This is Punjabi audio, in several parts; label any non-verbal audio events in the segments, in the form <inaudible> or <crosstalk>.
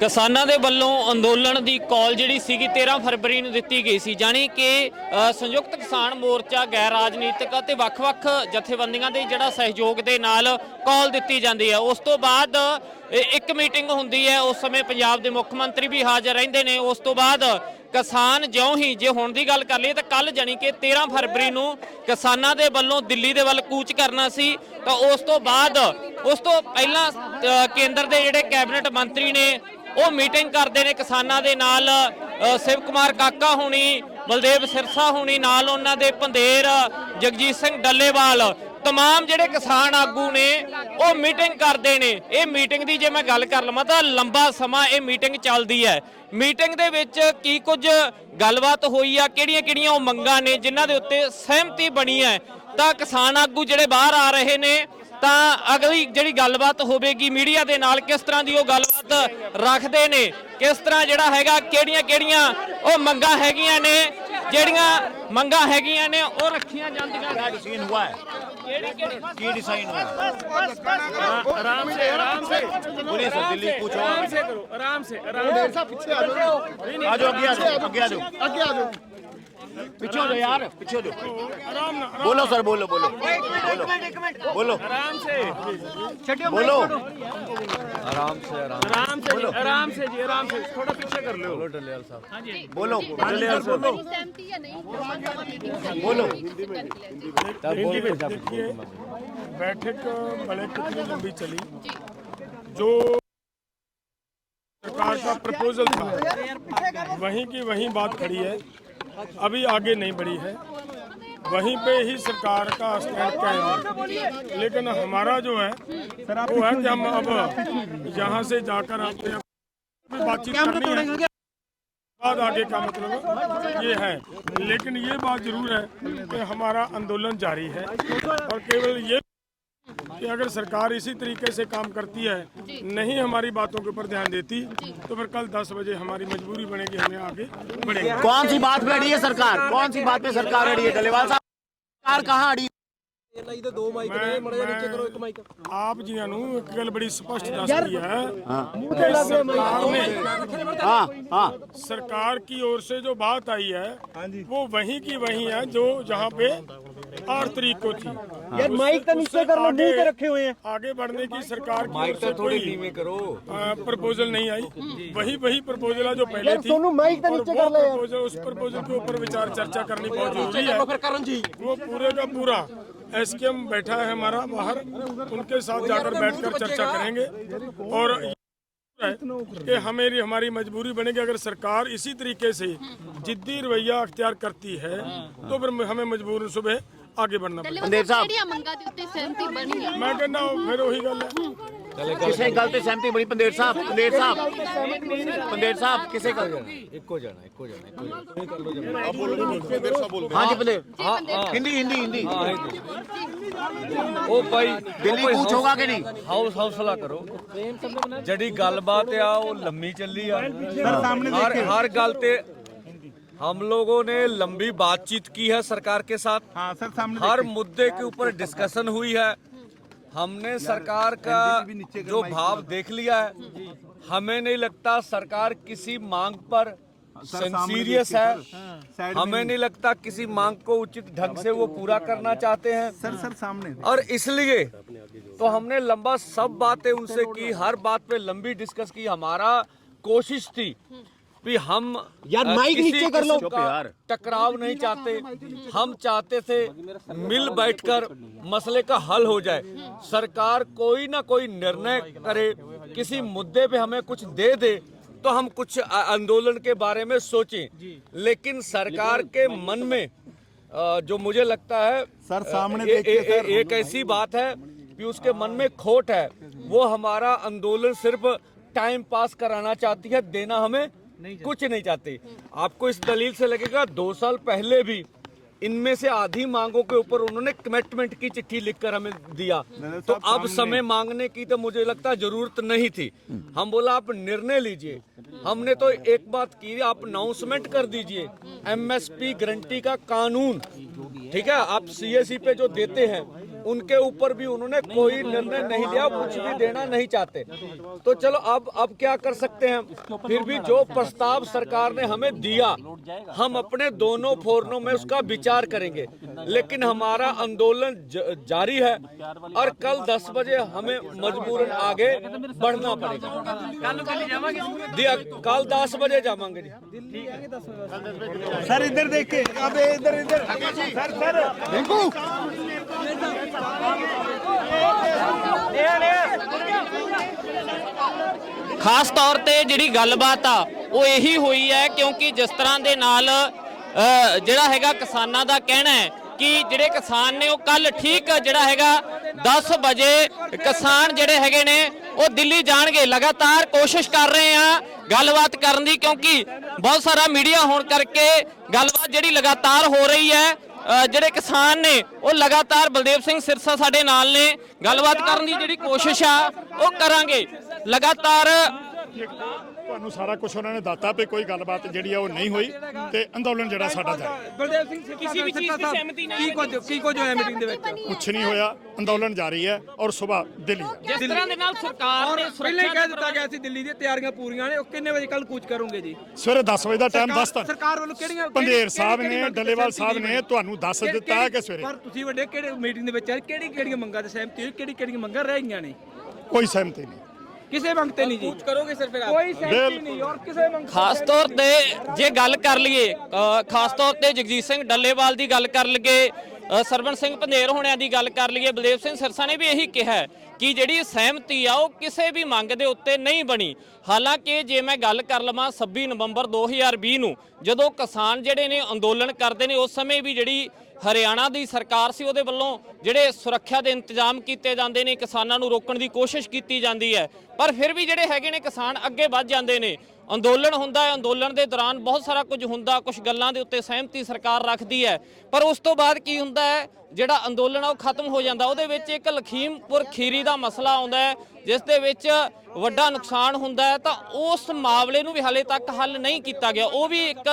ਕਿਸਾਨਾਂ ਦੇ ਵੱਲੋਂ ਅੰਦੋਲਨ ਦੀ ਕਾਲ ਜਿਹੜੀ ਸੀਗੀ 13 ਫਰਵਰੀ ਨੂੰ ਦਿੱਤੀ ਗਈ ਸੀ, ਜਾਣੀ ਕਿ ਸੰਯੁਕਤ ਕਿਸਾਨ ਮੋਰਚਾ ਗੈਰ ਰਾਜਨੀਤਿਕ ਅਤੇ ਵੱਖ-ਵੱਖ ਜਥੇਬੰਦੀਆਂ ਦੇ ਜਿਹੜਾ ਸਹਿਯੋਗ ਦੇ ਨਾਲ ਕਾਲ ਦਿੱਤੀ ਜਾਂਦੀ ਹੈ। ਉਸ ਤੋਂ ਬਾਅਦ ਇੱਕ ਮੀਟਿੰਗ ਹੁੰਦੀ ਹੈ। ਉਸ ਸਮੇਂ ਪੰਜਾਬ ਦੇ ਮੁੱਖ ਮੰਤਰੀ ਵੀ ਹਾਜ਼ਰ ਰਹਿੰਦੇ ਨੇ। ਉਸ ਤੋਂ ਬਾਅਦ ਕਿਸਾਨ ਜਿਉਂ ਹੀ, ਜੇ ਹੁਣ ਦੀ ਗੱਲ ਕਰ ਲਈਏ ਤਾਂ ਕੱਲ ਜਾਣੀ ਕਿ 13 ਫਰਵਰੀ ਨੂੰ ਕਿਸਾਨਾਂ ਦੇ ਵੱਲੋਂ ਦਿੱਲੀ ਦੇ ਵੱਲ ਕੂਚ ਕਰਨਾ ਸੀ। ਤਾਂ ਉਸ ਤੋਂ ਬਾਅਦ, ਉਸ ਤੋਂ ਪਹਿਲਾਂ ਕੇਂਦਰ ਦੇ ਜਿਹੜੇ ਕੈਬਨਿਟ ਮੰਤਰੀ ਨੇ, ਉਹ ਮੀਟਿੰਗ ਕਰਦੇ ਨੇ ਕਿਸਾਨਾਂ ਦੇ ਨਾਲ। ਸ਼ਿਵ ਕੁਮਾਰ ਕਾਕਾ ਹੋਣੀ ਬਲਦੇਵ ਸਿਰਸਾ ਹੋਣੀ ਨਾਲ ਉਹਨਾਂ ਦੇ ਪੰਦੇਰ, ਜਗਜੀਤ ਸਿੰਘ ਡੱਲੇਵਾਲ, ਤਮਾਮ ਜਿਹੜੇ ਕਿਸਾਨ ਆਗੂ ਨੇ, ਉਹ ਮੀਟਿੰਗ ਕਰਦੇ ਨੇ। ਇਹ ਮੀਟਿੰਗ ਦੀ ਜੇ ਮੈਂ ਗੱਲ ਕਰ ਲਵਾਂ ਤਾਂ ਲੰਬਾ ਸਮਾਂ ਇਹ ਮੀਟਿੰਗ ਚੱਲਦੀ ਹੈ। ਮੀਟਿੰਗ ਦੇ ਵਿੱਚ ਕੀ ਕੁਝ ਗੱਲਬਾਤ ਹੋਈ ਆ ਕਿਹੜੀਆਂ ਕਿਹੜੀਆਂ ਉਹ ਮੰਗਾਂ ਨੇ, ਜਿਨ੍ਹਾਂ ਦੇ ਉੱਤੇ ਸਹਿਮਤੀ ਬਣੀ ਹੈ। ਤਾਂ ਕਿਸਾਨ ਆਗੂ ਜਿਹੜੇ ਬਾਹਰ ਆ ਰਹੇ ਨੇ ਤਾਂ ਅਗਲੀ ਜਿਹੜੀ ਗੱਲਬਾਤ ਹੋਵੇਗੀ ਮੀਡੀਆ ਦੇ ਨਾਲ ਕਿਸ ਤਰ੍ਹਾਂ ਦੀ ਉਹ ਗੱਲਬਾਤ ਰੱਖਦੇ ਨੇ ਕਿਸ ਤਰ੍ਹਾਂ ਜਿਹੜਾ ਹੈਗਾ ਕਿਹੜੀਆਂ-ਕਿਹੜੀਆਂ ਉਹ ਮੰਗਾਂ ਹੈਗੀਆਂ ਨੇ ਜਿਹੜੀਆਂ ਮੰਗਾਂ ਹੈਗੀਆਂ ਨੇ ਉਹ ਰੱਖੀਆਂ ਜਾਂਦੀਆਂ ਨੇ। ਡਿਸੀਜਨ ਹੋਇਆ? ਹੈ ਕਿਹੜੀ ਕਿਹੜੀ ਕੀ ਡਿਸਾਈਨ ਹੋਇਆ? ਆਰਾਮ ਸੇ ਆਰਾਮ ਸੇ। ਪੁਲਿਸ ਦਿੱਲੀ ਪੁੱਛੋ। ਆਰਾਮ ਸੇ ਕਰੋ ਆਰਾਮ ਸੇ ਆਰਾਮ ਸੇ। ਪਿੱਛੇ ਅੱਗੇ ਆ ਅੱਗੇ ਆ ਅੱਗੇ ਆ पीछे हो यार, पीछे हो आराम बोलो सर, बोलो बोलो। बोलो। बोलो। आराम से बोलो। आराम से जी आराम से जी आराम से थोड़ा पीछे कर लो बोलो। बोलो। सहमति या नहीं बोलो देखिए बैठक कितनी लंबी चली जो सरकार का प्रपोजल था। वहीं की वहीं बात खड़ी है। अभी आगे नहीं बढ़ी है। वहीं पे ही सरकार का स्टैंड कायम है। लेकिन हमारा जो है वो है कि हम अब यहाँ से जाकर आपके बातचीत करनी है। बाद आगे का मतलब ये है। लेकिन ये बात ज़रूर है कि हमारा आंदोलन जारी है और केवल ये कि अगर सरकार इसी तरीके से काम करती है नहीं हमारी बातों के ऊपर ध्यान देती तो फिर कल 10 बजे हमारी मजबूरी बनेगी हमें आगे बढ़ेंगे कौन सी बात पे अड़ी है सरकार कौन सी बात पे सरकार अड़ी है डलेवाल साहब सरकार कहाँ अड़ी ਮੈਂ- ਮੈਂ ਆਪ ਜੀਆਂ ਨੂੰ ਇੱਕ ਗੱਲ ਬੜੀ ਸਪਸ਼ਟ ਦੱਸ ਰਹੀ ਹੈ कि सरकार ने हाँ हाँ सरकार की ओर से जो बात आई है वो वहीं की वहीं है जो जहाँ पे आठ तारीख को थी यार माइक तो नीचे कर लो मुँह पे रखे हुए हैं। आगे बढ़ने की सरकार की ओर से कोई करो। प्रपोजल नहीं आई। वही वही प्रपोजल है जो पहले थी। सोनू माइक तो नीचे कर प्रपोजल उस प्रपोजल के ऊपर विचार चर्चा करनी बहुत ज़रूरी है। वो पूरे का पूरा एसकेएम बैठा है हमारा बाहर। उनके साथ जाकर बैठकर चर्चा करेंगे। और कि हमें हमारी मजबूरी बनेगी। अगर सरकार इसी तरीके से जिद्दी रवैया अख्तियार करती है तो फिर हमें मजबूर सुबह ਅੱਗੇ ਬਣਨਾ ਪਏਗਾ ਪੰਦੇਰ ਸਾਹਿਬ। ਕਿਹੜੀਆਂ ਮੰਗਾਂ ਦੇ ਉੱਤੇ ਸਹਿਮਤੀ ਬਣੀ ਹੈ ਮੈਂ ਕਹਿੰਦਾ ਉਹ ਫਿਰ ਉਹੀ ਗੱਲ ਹੈ। ਕਿਸੇ ਗੱਲ ਤੇ ਸਹਿਮਤੀ ਬਣੀ ਪੰਦੇਰ ਸਾਹਿਬ ਪੰਦੇਰ ਸਾਹਿਬ। ਪੰਦੇਰ ਸਾਹਿਬ ਕਿਸੇ ਗੱਲ ਇੱਕੋ ਜਾਣਾ ਇੱਕੋ ਜਾਣਾ ਇੱਕੋ ਜਾਣਾ। ਹਾਂਜੀ ਪੰਦੇਰ। ਹਿੰਦੀ ਹਿੰਦੀ ਹਿੰਦੀ। ਉਹ ਭਾਈ ਦਿੱਲੀ ਕੂਚ ਹੋਗਾ ਕਿ ਨਹੀਂ? ਹਾਊਸ ਹੌਸਲਾ ਕਰੋ। ਜਿਹੜੀ ਗੱਲਬਾਤ ਆ ਉਹ ਲੰਮੀ ਚੱਲੀ ਆ। ਹਰ ਗੱਲ ਤੇ हम लोगों ने लंबी बातचीत की है सरकार के साथ। हाँ सर सामने हर मुद्दे के ऊपर डिस्कशन हुई है। हमने सरकार का जो भाव देख लिया है हमें नहीं लगता सरकार किसी मांग पर सीरियस है। हमें नहीं। लगता किसी मांग को उचित ढंग से वो पूरा करना चाहते हैं। सर सर सामने और इसलिए तो हमने लंबा सब बातें उनसे की हर बात पे लंबी डिस्कस की। हमारा कोशिश थी भी हम यार माइक नीचे कर लो। यार। टकराव नहीं चाहते। हम चाहते थे मिल बैठकर मसले का हल हो जाए। सरकार कोई ना कोई निर्णय करे किसी मुद्दे पे हमें कुछ दे दे तो हम कुछ आंदोलन के बारे में सोचें। लेकिन सरकार के मन में जो मुझे लगता है सर सामने ए, ए, ए, एक ऐसी बात है कि उसके मन में खोट है। वो हमारा आंदोलन सिर्फ़ टाइम पास कराना चाहती है देना हमें कुछ नहीं चाहती। आपको इस दलील से लगेगा दो साल पहले भी इनमें से आधी मांगों के ऊपर उन्होंने कमिटमेंट की चिट्ठी लिखकर हमें दिया। तो अब समय मांगने की तो मुझे लगता है ज़रूरत नहीं थी। हम बोला आप निर्णय लीजिए। हमने तो एक बात की आप अनाउंसमेंट कर दीजिए। एमएसपी गारंटी का कानून। ठीक है आप सीएससी पे जो देते हैं उनके ऊपर भी उन्होंने कोई निर्णय नहीं लिया कुछ भी देना नहीं चाहते। तो चलो अब अब क्या कर सकते हैं? फिर भी जो प्रस्ताव सरकार ने हमें दिया हम अपने दोनों फोरनों में उसका विचार करेंगे। लेकिन हमारा आंदोलन जारी है और कल 10 बजे हमें मजबूरन आगे बढ़ना पड़ेगा। दिया कल 10 बजे जावांगे जी। सर इधर देखिए अब इधर इधर। Sir sir. ਖਾਸ ਤੌਰ ਤੇ ਜਿਹੜੀ ਗੱਲਬਾਤ ਆ ਉਹ ਇਹੀ ਹੋਈ ਹੈ ਕਿਉਂਕਿ ਜਿਸ ਤਰ੍ਹਾਂ ਦੇ ਨਾਲ ਅ, ਜਿਹੜਾ ਹੈਗਾ ਕਿਸਾਨਾਂ ਦਾ ਕਹਿਣਾ ਹੈ ਕਿ ਜਿਹੜੇ ਕਿਸਾਨ ਨੇ ਉਹ ਕੱਲ ਠੀਕ ਜਿਹੜਾ ਹੈਗਾ 10 ਵਜੇ ਕਿਸਾਨ ਜਿਹੜੇ ਹੈਗੇ ਨੇ ਉਹ ਦਿੱਲੀ ਜਾਣਗੇ। ਲਗਾਤਾਰ ਕੋਸ਼ਿਸ਼ ਕਰ ਰਹੇ ਆ ਗੱਲਬਾਤ ਕਰਨ ਦੀ ਕਿਉਂਕਿ ਬਹੁਤ ਸਾਰਾ ਮੀਡੀਆ ਹੋਣ ਕਰਕੇ ਗੱਲਬਾਤ ਜਿਹੜੀ ਲਗਾਤਾਰ ਹੋ ਰਹੀ ਹੈ ਜਿਹੜੇ ਕਿਸਾਨ ਨੇ, ਉਹ ਲਗਾਤਾਰ ਬਲਦੇਵ ਸਿੰਘ ਸਿਰਸਾ ਸਾਡੇ ਨਾਲ ਨੇ। ਗੱਲਬਾਤ ਕਰਨ ਦੀ ਜਿਹੜੀ ਕੋਸ਼ਿਸ਼ ਆ, ਉਹ ਕਰਾਂਗੇ। ਲਗਾਤਾਰ ਤੁਹਾਨੂੰ ਸਾਰਾ ਕੁਝ ਉਹਨਾਂ ਨੇ ਦੱਸਤਾ ਵੀ ਕੋਈ ਗੱਲਬਾਤ ਜਿਹੜੀ ਆ ਉਹ ਨਹੀਂ ਹੋਈ ਤੇ ਅੰਦੋਲਨ ਜਿਹੜਾ ਸਾਡਾ ਜਾਰੀ ਬਲਦੇਵ ਸਿੰਘ ਕਿਸੇ ਵੀ ਚੀਜ਼ ਦੀ ਸਹਿਮਤੀ ਨਹੀਂ ਕੀ ਕੁਝ ਕੀ ਕੁਝ ਹੋਇਆ ਮੀਟਿੰਗ ਦੇ ਵਿੱਚ? ਕੁਝ ਨਹੀਂ ਹੋਇਆ ਅੰਦੋਲਨ ਜਾਰੀ ਹੈ ਔਰ ਸਵੇਰ ਦਿੱਲੀ ਜਿਸ ਤਰ੍ਹਾਂ ਦੇ ਨਾਲ ਸਰਕਾਰ ਨੇ ਪਹਿਲਾਂ ਹੀ ਸੁਰੱਖਿਆ ਕਹਿ ਦਿੱਤਾ ਗਿਆ ਸੀ ਦਿੱਲੀ ਦੀਆਂ ਤਿਆਰੀਆਂ ਪੂਰੀਆਂ ਨੇ ਉਹ ਕਿੰਨੇ ਵਜੇ ਕੱਲ ਕੂਚ ਕਰੋਗੇ ਜੀ? ਸਵੇਰੇ 10 ਵਜੇ ਦਾ ਟਾਈਮ ਸਰਕਾਰ- ਦੱਸਤਾ ਸਰਕਾਰ ਵੱਲੋਂ ਕਿਹੜੀਆਂ ਪੰਦੇਰ ਸਾਹਿਬ ਨੇ ਡੱਲੇਵਾਲ ਸਾਹਿਬ ਨੇ? ਤੁਹਾਨੂੰ ਦੱਸ ਦਿੱਤਾ ਕਿ ਸਵੇਰੇ? ਪਰ ਤੁਸੀਂ ਵੱਡੇ ਕਿਹੜੇ ਮੀਟਿੰਗ ਦੇ ਵਿੱਚ ਕਿਹੜੀ ਕਿਹੜੀਆਂ ਮੰਗਾਂ ਤੇ ਸਹਿਮਤੀ ਹੋਈ ਕਿਹੜੀ ਕਿਹੜੀਆਂ ਮੰਗਾਂ ਰਹਿ ਗਈਆਂ ਨੇ? ਕੋਈ ਸਹਿਮਤੀ ਨਹੀਂ। ਕਿਸੇ ਮੰਗ ਤੇ ਨਹੀਂ ਜੀ। ਕਰੋਗੇ ਸਰ ਫਿਰ ਕੋਈ ਸਹਿਮਤੀ ਨਹੀਂ ਔਰ ਕਿਸੇ ਮੰਗ ਖਾਸ ਤੌਰ ਤੇ ਜੇ ਗੱਲ ਕਰ ਲਈਏ ਖਾਸ ਤੌਰ ਤੇ ਜਗਜੀਤ ਸਿੰਘ ਡੱਲੇਵਾਲ ਦੀ ਗੱਲ ਕਰ ਲਈਏ ਅ, ਸਰਵਣ ਸਿੰਘ ਪੰਧੇਰ ਹੋਣਿਆਂ ਦੀ ਗੱਲ ਕਰ ਲਈਏ ਬਲਦੇਵ ਸਿੰਘ ਸਿਰਸਾ ਨੇ ਵੀ ਇਹੀ ਕਿਹਾ ਕਿ ਜਿਹੜੀ ਸਹਿਮਤੀ ਆ ਉਹ ਕਿਸੇ ਵੀ ਮੰਗ ਦੇ ਉੱਤੇ ਨਹੀਂ ਬਣੀ। ਹਾਲਾਂਕਿ ਜੇ ਮੈਂ ਗੱਲ ਕਰ ਲਵਾਂ 26 ਨਵੰਬਰ 2020 ਨੂੰ ਜਦੋਂ ਕਿਸਾਨ ਜਿਹੜੇ ਨੇ ਅੰਦੋਲਨ ਕਰਦੇ ਨੇ ਉਸ ਸਮੇਂ ਵੀ ਜਿਹੜੀ ਹਰਿਆਣਾ ਦੀ ਸਰਕਾਰ ਸੀ, ਉਹਦੇ ਵੱਲੋਂ ਜਿਹੜੇ ਸੁਰੱਖਿਆ ਦੇ ਇੰਤਜ਼ਾਮ ਕੀਤੇ ਜਾਂਦੇ ਨੇ, ਕਿਸਾਨਾਂ ਨੂੰ ਰੋਕਣ ਦੀ ਕੋਸ਼ਿਸ਼ ਕੀਤੀ ਜਾਂਦੀ ਹੈ। ਪਰ ਫਿਰ ਵੀ ਜਿਹੜੇ ਹੈਗੇ ਨੇ ਕਿਸਾਨ ਅੱਗੇ ਵੱਧ ਜਾਂਦੇ ਨੇ। ਅੰਦੋਲਨ ਹੁੰਦਾ ਹੈ। ਅੰਦੋਲਨ ਦੇ ਦੌਰਾਨ ਬਹੁਤ ਸਾਰਾ ਕੁਝ ਹੁੰਦਾ, ਕੁਝ ਗੱਲਾਂ ਦੇ ਉੱਤੇ ਸਹਿਮਤੀ ਸਰਕਾਰ ਰੱਖਦੀ ਹੈ। ਪਰ ਉਸ ਤੋਂ ਬਾਅਦ ਕੀ ਹੁੰਦਾ ਹੈ? ਜਿਹੜਾ ਅੰਦੋਲਨ ਆ, ਉਹ ਖਤਮ ਹੋ ਜਾਂਦਾ। ਉਹਦੇ ਵਿੱਚ ਇੱਕ ਲਖੀਮਪੁਰ ਖੀਰੀ ਦਾ ਮਸਲਾ ਆਉਂਦਾ ਹੈ, ਜਿਸ ਦੇ ਵਿੱਚ ਵੱਡਾ ਨੁਕਸਾਨ ਹੁੰਦਾ ਹੈ। ਤਾਂ ਉਸ ਮਾਮਲੇ ਨੂੰ ਵੀ ਹਾਲੇ ਤੱਕ ਹੱਲ ਨਹੀਂ ਕੀਤਾ ਗਿਆ। ਉਹ ਵੀ ਇੱਕ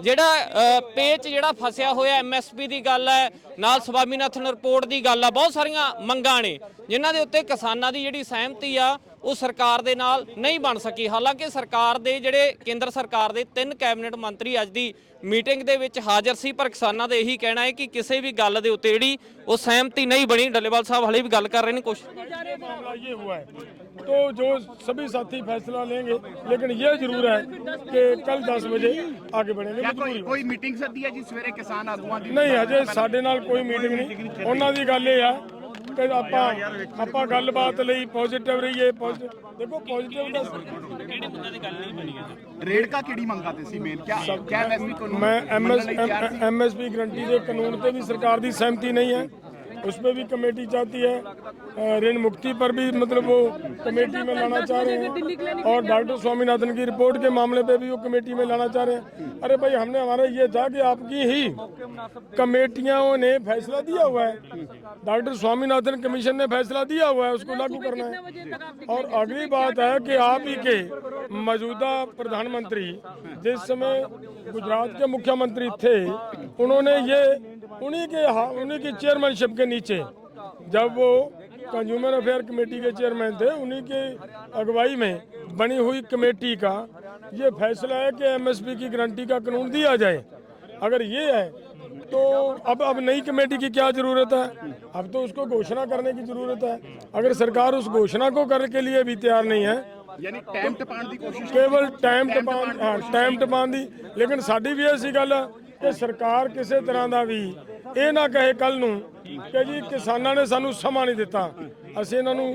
ਜਿਹੜਾ ਪੇਚ ਜਿਹੜਾ ਫਸਿਆ ਹੋਇਆ ਐਮਐਸਪੀ ਦੀ ਗੱਲ ਹੈ, ਨਾਲ ਸਵਾਮੀਨਾਥਨ ਰਿਪੋਰਟ ਦੀ ਗੱਲ ਆ। ਬਹੁਤ ਸਾਰੀਆਂ ਮੰਗਾਂ ਨੇ, ਜਿਨ੍ਹਾਂ ਦੇ ਉੱਤੇ ਕਿਸਾਨਾਂ ਦੀ ਜਿਹੜੀ ਸਹਿਮਤੀ ਆ ਉਹ ਸਰਕਾਰ ਦੇ ਨਾਲ ਨਹੀਂ ਬਣ ਸਕੀ ਹਾਲਾਂਕਿ ਸਰਕਾਰ ਦੇ ਜਿਹੜੇ ਕੇਂਦਰ ਸਰਕਾਰ ਦੇ ਤਿੰਨ ਕੈਬਨਿਟ ਮੰਤਰੀ ਅੱਜ ਦੀ ਮੀਟਿੰਗ ਦੇ ਵਿੱਚ ਹਾਜ਼ਰ ਸੀ ਪਰ ਕਿਸਾਨਾਂ ਦਾ ਇਹੀ ਕਹਿਣਾ ਹੈ ਕਿ ਕਿਸੇ ਵੀ ਗੱਲ ਦੇ ਉੱਤੇ ਜਿਹੜੀ ਉਹ ਸਹਿਮਤੀ ਨਹੀਂ ਬਣੀ ਡੱਲੇਵਾਲ ਸਾਹਿਬ ਹਲੇ ਵੀ ਗੱਲ ਕਰ ਰਹੇ ਨੇ ਕੁਝ मामला ये हुआ है तो जो सभी साथी फैसला लेंगे लेकिन ये जरूर है कि कल 10 बजे आगे बढ़ेंगे मजबूरी है। ਕੋਈ ਮੀਟਿੰਗ ਸੱਦੀ ਹੈ ਜੀ ਸਵੇਰੇ ਕਿਸਾਨ ਆਗੂਆਂ ਦੀ ਨਹੀਂ ਅਜੇ ਸਾਡੇ ਨਾਲ ਕੋਈ ਮੀਟਿੰਗ ਨਹੀਂ ਉਹਨਾਂ ਦੀ ਗੱਲ ਇਹ ਆ ਕਿ ਆਪਾਂ ਆਪਾਂ ਗੱਲਬਾਤ ਲਈ ਪੋਜ਼ਿਟਿਵ ਰਹੀਏ positive- ਦੇਖੋ ਪੋਜ਼ਿਟਿਵ ਦਾ ਰੇੜਕਾ ਕਿਹੜੀ ਮੰਗਾ ਤੇ ਸੀ ਮੇਨ ਕਿਆ ਕਿਆ ਐਮਐਸਪੀ ਕਾਨੂੰਨ मैं एमएस ਮੰਨਣ ਲਈ ਤਿਆਰ ਸੀ? एमएसपी गारंटी के कानून पे भी सरकार की सहमति नहीं है उस पर भी कमेटी चाहती है। ऋण मुक्ति पर भी मतलब वो कमेटी में लाना चाह रहे हैं। और डॉक्टर स्वामीनाथन की रिपोर्ट के मामले पे भी वो कमेटी में लाना चाह रहे हैं। अरे भाई, हमने हमारा ये था कि आपकी ही कमेटियों ने फैसला दिया हुआ है। डॉक्टर स्वामीनाथन कमीशन ने फैसला दिया हुआ है, उसको लागू करना है। और अगली बात है कि आप ही के मौजूदा प्रधानमंत्री, जिस समय गुजरात के मुख्यमंत्री थे, उन्होंने ये उन्हीं के हा- उन्हीं की चेयरमैनशिप के नीचे जब वो कंज्यूमर अफेयर कमेटी के चेयरमैन थे उन्हीं के अगुवाई में बनी हुई कमेटी का ये फैसला है कि एमएसपी की गारंटी का कानून दिया जाए अगर ये है तो अब अब नई कमेटी की क्या जरूरत है अब तो उसको घोषणा करने की जरूरत है अगर सरकार उस घोषणा को करने के लिए भी तैयार नहीं है ਯਾਨੀ ਟਾਈਮ ਟਪਾਉਣ ਦੀ ਕੋਸ਼ਿਸ਼ ਕੇਵਲ ਟਾਈਮ ਟਪਾਉਣ ਹਾਂ ਟਾਈਮ ਟਪਾਉਣ ਦੀ ਲੇਕਿਨ ਸਾਡੀ ਵੀ ਐਸੀ ਗੱਲ ਹੈ ਕਿ ਸਰਕਾਰ ਕਿਸੇ ਤਰ੍ਹਾਂ ਦਾ ਵੀ ਇਹ ਨਾ ਕਹੇ ਕੱਲ ਨੂੰ ਕਿ ਜੀ ਕਿਸਾਨਾਂ ਨੇ ਸਾਨੂੰ ਸਮਾਂ ਨਹੀਂ ਦਿੱਤਾ। ਅਸੀਂ ਇਹਨਾਂ ਨੂੰ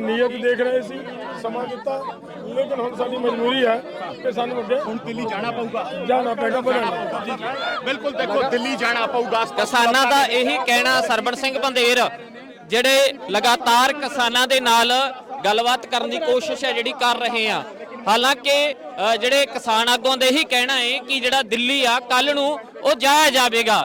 ਨੀਅਤ ਦੇਖ ਰਹੇ ਸੀ ਸਮਾਂ ਦਿੱਤਾ। ਲੇਕਿਨ ਹੁਣ ਸਾਡੀ ਮਜਬੂਰੀ ਹੈ ਕਿ ਸਾਨੂੰ ਅੱਗੇ ਹੁਣ ਦਿੱਲੀ ਜਾਣਾ ਪਊਗਾ। ਜਾਣਾ ਪੈਗਾ ਬਿਲਕੁਲ ਦੇਖੋ ਦਿੱਲੀ ਜਾਣਾ ਪਊਗਾ। ਕਿਸਾਨਾਂ ਦਾ ਇਹੀ ਕਹਿਣਾ ਸਰਬਣ ਸਿੰਘ ਬੰਦੇਰ ਜਿਹੜੇ ਲਗਾਤਾਰ ਕਿਸਾਨਾਂ ਦੇ ਨਾਲ ਗੱਲਬਾਤ ਕਰਨ ਦੀ ਕੋਸ਼ਿਸ਼ ਹੈ ਜਿਹੜੀ ਕਰ ਰਹੇ ਆ। ਹਾਲਾਂਕਿ ਜਿਹੜੇ ਕਿਸਾਨ ਆਗੂਆਂ ਦਾ ਇਹੀ ਕਹਿਣਾ ਹੈ ਕਿ ਜਿਹੜਾ ਦਿੱਲੀ ਆ ਕੱਲ ਨੂੰ ਉਹ ਜਾਇਆ ਜਾਵੇਗਾ।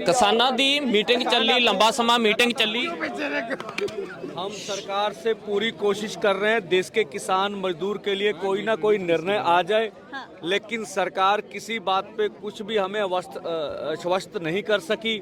किसानों की मीटिंग चली लंबा समा मीटिंग चली हम सरकार से पूरी कोशिश कर रहे हैं देश के किसान मजदूर के लिए कोई ना कोई निर्णय आ जाए हाँ। लेकिन सरकार किसी बात पे कुछ भी हमें आश्वस्त नहीं कर सकी।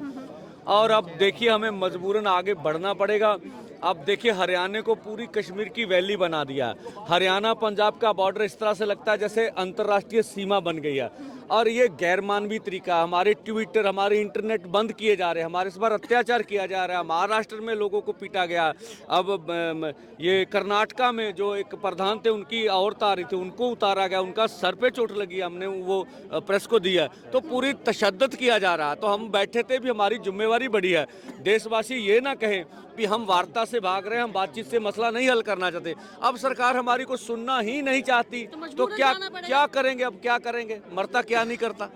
और अब देखिए हमें मजबूरन आगे बढ़ना पड़ेगा। अब देखिए हरियाणा को पूरी कश्मीर की वैली बना दिया हरियाणा पंजाब का बॉर्डर इस तरह से लगता है जैसे अंतर्राष्ट्रीय सीमा बन गई है और ये गैर मानवीय तरीका हमारे ट्विटर हमारे इंटरनेट बंद किए जा रहे हैं हमारे इस बार अत्याचार किया जा रहा है महाराष्ट्र में लोगों को पीटा गया। अब ये कर्नाटका में जो एक प्रधान थे उनकी औरत आ रही थी उनको उतारा गया उनका सर पे चोट लगी हमने वो प्रेस को दिया तो पूरी तशद्दद किया जा रहा है। तो हम बैठे थे भी हमारी जिम्मेवारी बड़ी है। देशवासी ये ना कहें कि हम वार्ता से भाग रहे हैं हम बातचीत से मसला नहीं हल करना चाहते। अब सरकार हमारी को सुनना ही नहीं चाहती तो क्या क्या करेंगे अब क्या करेंगे? मरता क्या नहीं करता?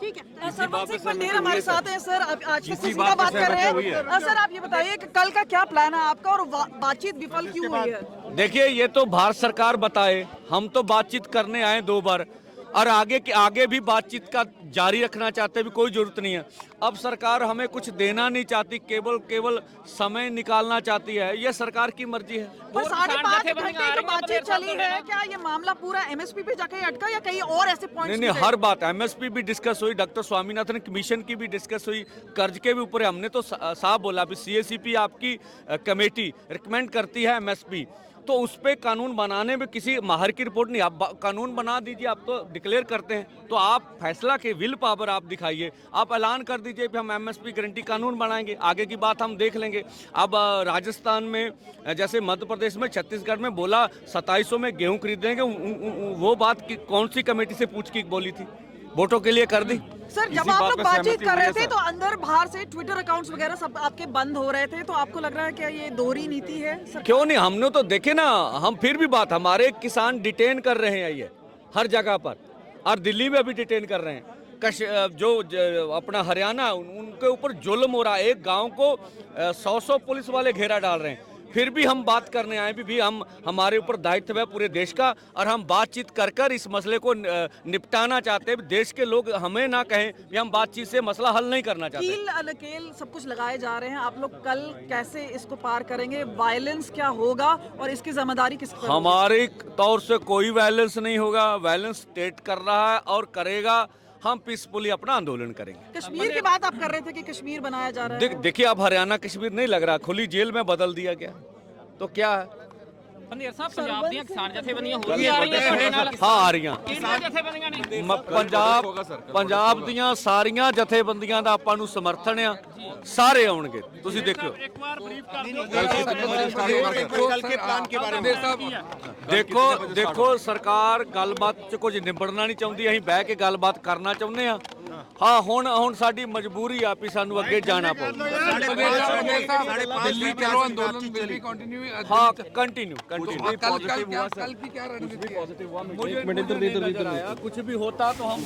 ठीक है सिंह हमारे साथ हैं सर अब आज किसी का बात कर रहे हैं? सर आप ये बताइए कि कल का क्या प्लान है आपका और बातचीत विफल क्यों हुई है? देखिए ये तो भारत सरकार बताए। हम तो बातचीत करने आए दो बार। और आगे के आगे भी बातचीत का जारी रखना चाहते भी कोई ज़रूरत नहीं है। अब सरकार हमें कुछ देना नहीं चाहती केवल केवल समय निकालना चाहती है। ये सरकार की मर्ज़ी है। पर साढ़े पाँच घंटे जो बातचीत चली है क्या? ये मामला पूरा एमएसपी पे जाके अटका या कहीं और ऐसे नहीं नहीं हर बात एमएसपी भी डिस्कस हुई डॉक्टर स्वामीनाथन कमीशन की भी डिस्कस हुई कर्ज के भी ऊपर हमने तो साफ़ बोला अभी सीएसीपी आपकी कमेटी रिकमेंड करती है एमएसपी तो उस पर कानून बनाने में किसी माहर की रिपोर्ट नहीं। आप कानून बना दीजिए, आप तो डिक्लेयर करते हैं। तो आप फैसला के विल पावर आप दिखाइए। आप ऐलान कर दीजिए कि हम एमएसपी गारंटी कानून बनाएँगे। आगे की बात हम देख लेंगे। अब राजस्थान में जैसे मध्य प्रदेश में, छत्तीसगढ़ में बोला सताईसों में गेहूँ खरीदेंगे। वो बात कौन सी कमेटी से पूछ की बोली थी? वोटों के लिए कर दी। सर जब आप लोग बातचीत कर रहे थे तो अंदर बाहर से ट्विटर अकाउंट्स वगैरह सब आपके बंद हो रहे थे तो आपको लग रहा है क्या ये दोहरी नीति है सर? क्यों नहीं? हमने तो देखे ना हम फिर भी बात हमारे किसान डिटेन कर रहे हैं ये हर जगह पर। और दिल्ली में भी डिटेन कर रहे हैं। कश जो ज- अपना हरियाणा उन, उनके ऊपर जुल्म हो रहा है। एक गाँव को सौ सौ पुलिस वाले घेरा डाल रहे हैं। फिर भी हम बात करने आए भी, भी हम हमारे ऊपर दायित्व है पूरे देश का और हम बातचीत कर कर इस मसले को निपटाना चाहते हैं। देश के लोग हमें ना कहें कि हम बातचीत से मसला हल नहीं करना चाहते। कील अलकेल सब कुछ लगाए जा रहे हैं। आप लोग कल कैसे इसको पार करेंगे? वायलेंस क्या होगा और इसकी ज़िम्मेदारी किस हमारे तौर से कोई वायलेंस नहीं होगा। वायलेंस स्टेट कर रहा है और करेगा। हम पीसफुली अपना आंदोलन करेंगे कश्मीर की बात आप कर रहे थे कि कश्मीर बनाया जा रहा है देख देखिए अब हरियाणा कश्मीर नहीं लग रहा खुली जेल में बदल दिया गया तो क्या है ਪੰਡੇਰ ਸਾਹਿਬ ਪੰਜਾਬ ਦੀਆਂ ਕਿਸਾਨ ਜਥੇਬੰਦੀਆਂ ਹੋਰ ਵੀ ਆ ਰਹੀਆਂ ਤੁਹਾਡੇ ਨਾਲ ਹਾਂ ਆ ਰਹੀਆਂ ਕਿਹੜੀਆਂ ਜਥੇਬੰਦੀਆਂ ਨੇ ਮ- ਪੰਜਾਬ ਪੰਜਾਬ ਦੀਆਂ ਸਾਰੀਆਂ ਜਥੇਬੰਦੀਆਂ ਦਾ ਆਪਾਂ ਨੂੰ ਸਮਰਥਨ ਆ ਸਾਰੇ ਆਉਣਗੇ ਤੁਸੀਂ ਦੇਖਿਓ ਇੱਕ ਵਾਰ ਬਰੀਫ ਕਰ ਦਿਓ कल के प्लान के बारे में ਦੇਖੋ ਦੇਖੋ ਸਰਕਾਰ ਗੱਲਬਾਤ ਚ ਕੁਝ ਨਿਬੜਨਾ ਨਹੀਂ ਚਾਹੁੰਦੀ ਅਸੀਂ ਬਹਿ ਕੇ ਗੱਲਬਾਤ ਕਰਨਾ ਚਾਹੁੰਦੇ ਆ ਹਾਂ ਹੁਣ ਹੁਣ ਸਾਡੀ ਮਜਬੂਰੀ ਆ ਵੀ ਸਾਨੂੰ ਅੱਗੇ ਜਾਣਾ ਪਊ दिल्ली चलो आंदोलन विल बी कंटिन्यू हाँ कंटिन्यू कंटिन्यू कल कल क्या कल की क्या रणनीति है मुझे मुझे नहीं नजर आया कुछ भी होता तो हम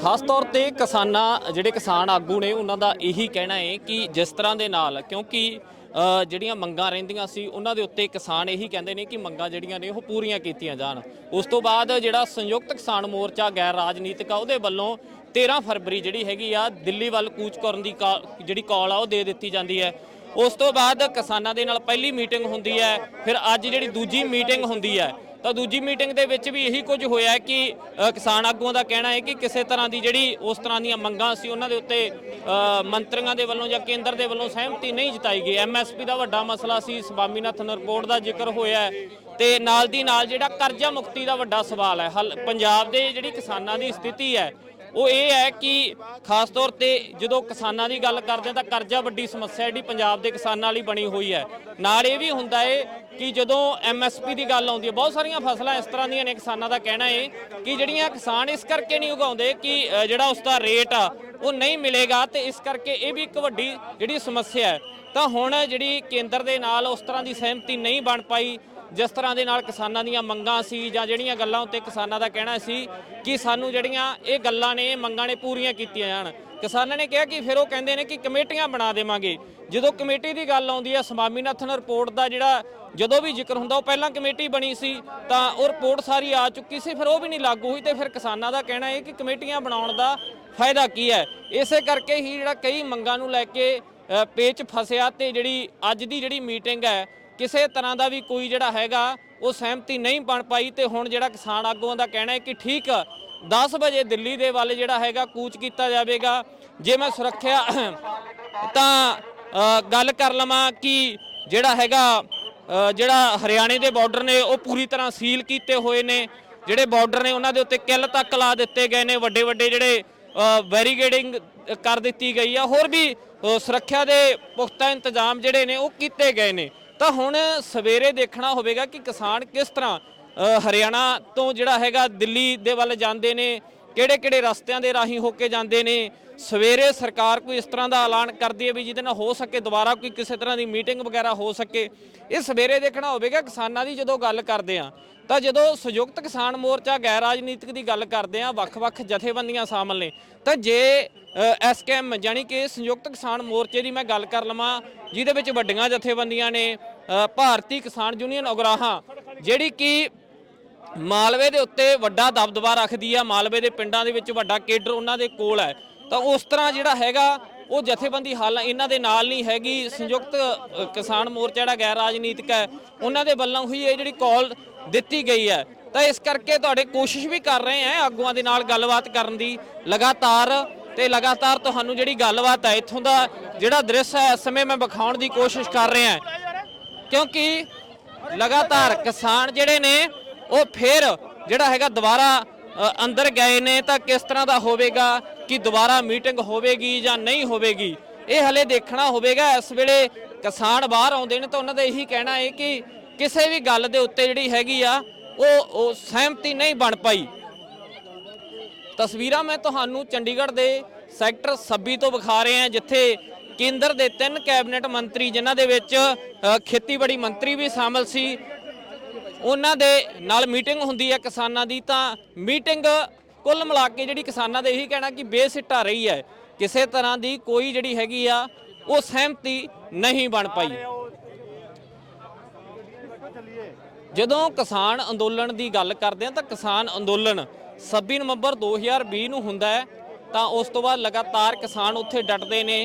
ਖਾਸ ਤੌਰ ਤੇ ਕਿਸਾਨਾਂ ਜਿਹੜੇ ਕਿਸਾਨ ਆਗੂ ਨੇ ਉਹਨਾਂ ਦਾ ਇਹੀ ਕਹਿਣਾ ਹੈ ਕਿ ਜਿਸ ਤਰ੍ਹਾਂ ਦੇ ਨਾਲ ਕਿਉਂਕਿ ਅ, ਜਿਹੜੀਆਂ ਮੰਗਾਂ ਰਹਿੰਦੀਆਂ ਸੀ ਉਹਨਾਂ ਦੇ ਉੱਤੇ ਕਿਸਾਨ ਇਹੀ ਕਹਿੰਦੇ ਨੇ ਕਿ ਮੰਗਾਂ ਜਿਹੜੀਆਂ ਨੇ ਉਹ ਪੂਰੀਆਂ ਕੀਤੀਆਂ ਜਾਣ ਉਸ ਤੋਂ ਬਾਅਦ ਜਿਹੜਾ ਸੰਯੁਕਤ ਕਿਸਾਨ ਮੋਰਚਾ ਗੈਰ ਰਾਜਨੀਤਿਕ ਆ ਉਹਦੇ ਵੱਲੋਂ 13 ਫਰਵਰੀ ਜਿਹੜੀ ਹੈਗੀ ਆ ਦਿੱਲੀ ਵੱਲ ਕੂਚ ਕਰਨ ਦੀ ਕਾ- ਜਿਹੜੀ ਕਾਲ ਆ ਉਹ ਦੇ ਦਿੱਤੀ ਜਾਂਦੀ ਹੈ ਉਸ ਤੋਂ ਬਾਅਦ ਕਿਸਾਨਾਂ ਦੇ ਨਾਲ ਪਹਿਲੀ ਮੀਟਿੰਗ ਹੁੰਦੀ ਹੈ, ਫਿਰ ਅੱਜ ਜਿਹੜੀ ਦੂਜੀ ਮੀਟਿੰਗ ਹੁੰਦੀ ਹੈ, ਤਾਂ ਦੂਜੀ ਮੀਟਿੰਗ ਦੇ ਵਿੱਚ ਵੀ ਇਹੀ ਕੁਝ ਹੋਇਆ ਕਿ ਕਿਸਾਨ ਆਗੂਆਂ ਦਾ ਕਹਿਣਾ ਹੈ ਕਿ ਕਿਸੇ ਤਰ੍ਹਾਂ ਦੀ ਜਿਹੜੀ ਉਸ ਤਰ੍ਹਾਂ ਦੀਆਂ ਮੰਗਾਂ ਸੀ ਉਹਨਾਂ ਦੇ ਉੱਤੇ ਮੰਤਰੀਆਂ ਦੇ ਵੱਲੋਂ ਜਾਂ ਕੇਂਦਰ ਦੇ ਵੱਲੋਂ ਸਹਿਮਤੀ ਨਹੀਂ ਜਤਾਈ ਗਈ। ਐਮਐਸਪੀ ਦਾ ਵੱਡਾ ਮਸਲਾ ਸੀ, ਸਵਾਮੀਨਾਥਨ ਰਿਪੋਰਟ ਦਾ ਜ਼ਿਕਰ ਹੋਇਆ ਹੈ ਤੇ ਨਾਲ ਦੀ ਨਾਲ ਜਿਹੜਾ ਕਰਜ਼ਾ ਮੁਕਤੀ ਦਾ ਵੱਡਾ ਸਵਾਲ ਹੈ, ਹਲ, ਪੰਜਾਬ ਦੇ ਜਿਹੜੀ ਕਿਸਾਨਾਂ ਦੀ ਸਥਿਤੀ ਹੈ ਉਹ ਇਹ ਹੈ ਕਿ ਖਾਸ ਤੌਰ ਤੇ ਜਦੋਂ ਕਿਸਾਨਾਂ ਦੀ ਗੱਲ ਕਰਦੇ ਹਾਂ ਤਾਂ ਕਰਜ਼ਾ ਵੱਡੀ ਸਮੱਸਿਆ ਜਿਹੜੀ ਪੰਜਾਬ ਦੇ ਕਿਸਾਨਾਂ ਲਈ ਬਣੀ ਹੋਈ ਹੈ। ਨਾਲ ਇਹ ਵੀ ਹੁੰਦਾ ਹੈ ਕਿ ਜਦੋਂ ਐਮਐਸਪੀ ਦੀ ਗੱਲ ਆਉਂਦੀ ਹੈ, ਬਹੁਤ ਸਾਰੀਆਂ ਫਸਲਾਂ ਇਸ ਤਰ੍ਹਾਂ ਦੀਆਂ ਨੇ ਕਿਸਾਨਾਂ ਦਾ ਕਹਿਣਾ ਹੈ ਕਿ ਜਿਹੜੀਆਂ ਕਿਸਾਨ ਇਸ ਕਰਕੇ ਨਹੀਂ ਉਗਾਉਂਦੇ ਕਿ ਜਿਹੜਾ ਉਸ ਦਾ ਰੇਟ ਆ, ਉਹ ਨਹੀਂ ਮਿਲੇਗਾ ਤੇ ਇਸ ਕਰਕੇ ਇਹ ਵੀ ਇੱਕ ਵੱਡੀ ਜਿਹੜੀ ਸਮੱਸਿਆ ਹੈ। ਤਾਂ ਹੁਣ ਜਿਹੜੀ ਕੇਂਦਰ ਦੇ ਨਾਲ ਉਸ ਤਰ੍ਹਾਂ ਦੀ ਸਹਿਮਤੀ ਨਹੀਂ ਬਣ ਪਾਈ ਜਿਸ ਤਰ੍ਹਾਂ ਦੇ ਨਾਲ ਕਿਸਾਨਾਂ ਦੀਆਂ ਮੰਗਾਂ ਸੀ ਜਾਂ ਜਿਹੜੀਆਂ ਗੱਲਾਂ ਉੱਤੇ ਕਿਸਾਨਾਂ ਦਾ ਕਹਿਣਾ ਸੀ ਕਿ ਸਾਨੂੰ ਜਿਹੜੀਆਂ ਇਹ ਗੱਲਾਂ ਨੇ, ਇਹ ਮੰਗਾਂ ਨੇ ਪੂਰੀਆਂ ਕੀਤੀਆਂ ਜਾਣ। ਕਿਸਾਨਾਂ ਨੇ ਕਿਹਾ ਕਿ ਫਿਰ ਉਹ ਕਹਿੰਦੇ ਨੇ ਕਿ ਕਮੇਟੀਆਂ ਬਣਾ ਦੇਵਾਂਗੇ। ਜਦੋਂ ਕਮੇਟੀ ਦੀ ਗੱਲ ਆਉਂਦੀ ਹੈ ਸਵਾਮੀਨਾਥਨ ਰਿਪੋਰਟ ਦਾ ਜਿਹੜਾ ਜਦੋਂ ਵੀ ਜ਼ਿਕਰ ਹੁੰਦਾ, ਉਹ ਪਹਿਲਾਂ ਕਮੇਟੀ ਬਣੀ ਸੀ, ਤਾਂ ਉਹ ਰਿਪੋਰਟ ਸਾਰੀ ਆ ਚੁੱਕੀ ਸੀ, ਫਿਰ ਉਹ ਵੀ ਨਹੀਂ ਲਾਗੂ ਹੋਈ ਤੇ ਫਿਰ ਕਿਸਾਨਾਂ ਦਾ ਕਹਿਣਾ ਹੈ ਕਿ ਕਮੇਟੀਆਂ ਬਣਾਉਣ ਦਾ ਫਾਇਦਾ ਕੀ ਹੈ? ਇਸੇ ਕਰਕੇ ਹੀ ਜਿਹੜਾ ਕਈ ਮੰਗਾਂ ਨੂੰ ਲੈ ਕੇ ਪੇਚ ਫਸਿਆ ਤੇ ਜਿਹੜੀ ਅੱਜ ਦੀ ਜਿਹੜੀ ਮੀਟਿੰਗ ਹੈ ਕਿਸੇ ਤਰ੍ਹਾਂ ਦਾ ਵੀ ਕੋਈ ਜਿਹੜਾ ਹੈਗਾ, ਉਹ ਸਹਿਮਤੀ ਨਹੀਂ ਬਣ ਪਾਈ ਤੇ ਹੁਣ ਜਿਹੜਾ ਕਿਸਾਨ ਆਗੂਆਂ ਦਾ ਕਹਿਣਾ ਹੈ ਕਿ ਠੀਕ 10 ਵਜੇ ਦਿੱਲੀ ਦੇ ਵੱਲ ਜਿਹੜਾ ਹੈਗਾ ਕੂਚ ਕੀਤਾ ਜਾਵੇਗਾ। ਜੇ ਮੈਂ ਸੁਰੱਖਿਆ <coughs> ਤਾਂ ਗੱਲ ਕਰ ਲਵਾਂ ਕਿ ਜਿਹੜਾ ਹੈਗਾ ਜਿਹੜਾ ਹਰਿਆਣੇ ਦੇ ਬਾਰਡਰ ਨੇ, ਉਹ ਪੂਰੀ ਤਰ੍ਹਾਂ ਸੀਲ ਕੀਤੇ ਹੋਏ ਨੇ। ਜਿਹੜੇ ਬਾਰਡਰ ਨੇ, ਉਹਨਾਂ ਦੇ ਉੱਤੇ ਕਿੱਲ ਤੱਕ ਲਾ ਦਿੱਤੇ ਗਏ ਨੇ। ਵੱਡੇ ਵੱਡੇ ਜਿਹੜੇ ਬੈਰੀਗੇਡਿੰਗ ਕਰ ਦਿੱਤੀ ਗਈ ਆ। ਹੋਰ ਵੀ ਸੁਰੱਖਿਆ ਦੇ ਪੁਖਤਾ ਇੰਤਜ਼ਾਮ ਜਿਹੜੇ ਨੇ, ਉਹ ਕੀਤੇ ਗਏ ਨੇ। ਤਾਂ ਹੁਣ ਸਵੇਰੇ ਦੇਖਣਾ ਹੋਵੇਗਾ ਕਿ ਕਿਸਾਨ ਕਿਸ ਤਰ੍ਹਾਂ ਹਰਿਆਣਾ ਤੋਂ ਜਿਹੜਾ ਹੈਗਾ ਦਿੱਲੀ ਦੇ ਵੱਲ ਜਾਂਦੇ ਨੇ ਕਿਹੜੇ ਕਿਹੜੇ ਰਸਤਿਆਂ ਦੇ ਰਾਹੀਂ ਹੋ ਕੇ ਜਾਂਦੇ ਨੇ? ਸਵੇਰੇ ਸਰਕਾਰ ਕੋਈ ਇਸ ਤਰ੍ਹਾਂ ਦਾ ਐਲਾਨ ਕਰਦੀ ਹੈ ਵੀ ਜਿਹਦੇ ਨਾਲ ਹੋ ਸਕੇ ਦੁਬਾਰਾ ਕੋਈ ਕਿਸੇ ਤਰ੍ਹਾਂ ਦੀ ਮੀਟਿੰਗ ਵਗੈਰਾ ਹੋ ਸਕੇ? ਇਹ ਸਵੇਰੇ ਦੇਖਣਾ ਹੋਵੇਗਾ, ਕਿਸਾਨਾਂ ਦੀ ਜਦੋਂ ਗੱਲ ਕਰਦੇ ਆ ਤਾਂ ਜਦੋਂ ਸੰਯੁਕਤ ਕਿਸਾਨ ਮੋਰਚਾ ਗੈਰ ਰਾਜਨੀਤਿਕ ਦੀ ਗੱਲ ਕਰਦੇ ਆ ਵੱਖ-ਵੱਖ ਜਥੇਬੰਦੀਆਂ ਸ਼ਾਮਲ ਨੇ, ਤਾਂ ਜੇ ਐਸਕੇਐਮ ਜਾਨੀ ਕਿ ਸੰਯੁਕਤ ਕਿਸਾਨ ਮੋਰਚੇ ਦੀ ਮੈਂ ਗੱਲ ਕਰ ਲਵਾਂ, ਜਿਹਦੇ ਵਿੱਚ ਵੱਡੀਆਂ ਜਥੇਬੰਦੀਆਂ ਨੇ ਭਾਰਤੀ ਕਿਸਾਨ ਯੂਨੀਅਨ ਉਗਰਾਹਾਂ, ਜਿਹੜੀ ਕਿ ਮਾਲਵੇ ਦੇ ਉੱਤੇ ਵੱਡਾ ਦਬਦਬਾ ਰੱਖਦੀ ਆ। ਮਾਲਵੇ ਦੇ ਪਿੰਡਾਂ ਦੇ ਵਿੱਚ ਵੱਡਾ ਕੇਡਰ ਉਹਨਾਂ ਦੇ ਕੋਲ ਹੈ। ਤਾਂ ਉਸ ਤਰ੍ਹਾਂ ਜਿਹੜਾ ਹੈਗਾ, ਉਹ ਜਥੇਬੰਦੀ ਹਾਲ ਇਹਨਾਂ ਦੇ ਨਾਲ ਨਹੀਂ ਹੈਗੀ। ਸੰਯੁਕਤ ਕਿਸਾਨ ਮੋਰਚਾ ਜਿਹੜਾ ਗੈਰ ਰਾਜਨੀਤਿਕ ਹੈ, ਉਹਨਾਂ ਦੇ ਵੱਲੋਂ ਹੀ ਇਹ ਜਿਹੜੀ ਕਾਲ ਦਿੱਤੀ ਗਈ ਹੈ। ਤਾਂ ਇਸ ਕਰਕੇ ਤੁਹਾਡੇ ਕੋਸ਼ਿਸ਼ ਵੀ ਕਰ ਰਹੇ ਆ ਆਗੂਆਂ ਦੇ ਨਾਲ ਗੱਲਬਾਤ ਕਰਨ ਦੀ। ਲਗਾਤਾਰ ਤੇ ਲਗਾਤਾਰ ਤੁਹਾਨੂੰ ਜਿਹੜੀ ਗੱਲਬਾਤ ਹੈ, ਇੱਥੋਂ ਦਾ ਜਿਹੜਾ ਦ੍ਰਿਸ਼ ਹੈ, ਇਸ ਸਮੇਂ ਮੈਂ ਵਿਖਾਉਣ ਦੀ ਕੋਸ਼ਿਸ਼ ਕਰ ਰਿਹਾ। ਕਿਉਂਕਿ ਲਗਾਤਾਰ ਕਿਸਾਨ ਜਿਹੜੇ ਨੇ ਉਹ ਫਿਰ ਜਿਹੜਾ ਹੈਗਾ ਦੁਬਾਰਾ ਅੰਦਰ ਗਏ ਨੇ ਤਾਂ ਕਿਸ ਤਰ੍ਹਾਂ ਦਾ ਹੋਵੇਗਾ ਕਿ ਦੁਬਾਰਾ ਮੀਟਿੰਗ ਹੋਵੇਗੀ ਜਾਂ ਨਹੀਂ ਹੋਵੇਗੀ? ਇਹ ਹਲੇ ਦੇਖਣਾ ਹੋਵੇਗਾ। ਇਸ ਵੇਲੇ ਕਿਸਾਨ ਬਾਹਰ ਆਉਂਦੇ ਨੇ ਤਾਂ ਉਹਨਾਂ ਦਾ ਇਹੀ ਕਹਿਣਾ ਹੈ ਕਿ ਕਿਸੇ ਵੀ ਗੱਲ ਦੇ ਉੱਤੇ ਜਿਹੜੀ ਹੈਗੀ ਆ, ਉਹ ਸਹਿਮਤੀ ਨਹੀਂ ਬਣ ਪਾਈ। ਤਸਵੀਰਾਂ ਮੈਂ ਤੁਹਾਨੂੰ ਚੰਡੀਗੜ੍ਹ ਦੇ ਸੈਕਟਰ 26 ਤੋਂ ਵਿਖਾ ਰਹੇ ਹਾਂ ਜਿੱਥੇ ਕੇਂਦਰ ਦੇ ਤਿੰਨ ਕੈਬਨਿਟ ਮੰਤਰੀ, ਜਿਨ੍ਹਾਂ ਦੇ ਵਿੱਚ ਖੇਤੀਬਾੜੀ ਮੰਤਰੀ ਵੀ ਸ਼ਾਮਲ ਸੀ ਉਹਨਾਂ ਦੇ ਨਾਲ ਮੀਟਿੰਗ ਹੁੰਦੀ ਹੈ ਕਿਸਾਨਾਂ ਦੀ, ਤਾਂ ਮੀਟਿੰਗ ਕੁੱਲ ਮਿਲਾ ਕੇ ਜਿਹੜੀ ਕਿਸਾਨਾਂ ਦਾ ਇਹੀ ਕਹਿਣਾ ਕਿ ਬੇਸਿੱਟਾ ਰਹੀ ਹੈ। ਕਿਸੇ ਤਰ੍ਹਾਂ ਦੀ ਕੋਈ ਜਿਹੜੀ ਹੈਗੀ ਆ, ਉਹ ਸਹਿਮਤੀ ਨਹੀਂ ਬਣ ਪਾਈ। ਜਦੋਂ ਕਿਸਾਨ ਅੰਦੋਲਨ ਦੀ ਗੱਲ ਕਰਦੇ ਆ, ਤਾਂ ਕਿਸਾਨ ਅੰਦੋਲਨ 26 ਨਵੰਬਰ 2020 ਨੂੰ ਹੁੰਦਾ ਹੈ, ਤਾਂ ਉਸ ਤੋਂ ਬਾਅਦ ਲਗਾਤਾਰ ਕਿਸਾਨ ਉੱਥੇ ਡਟਦੇ ਨੇ।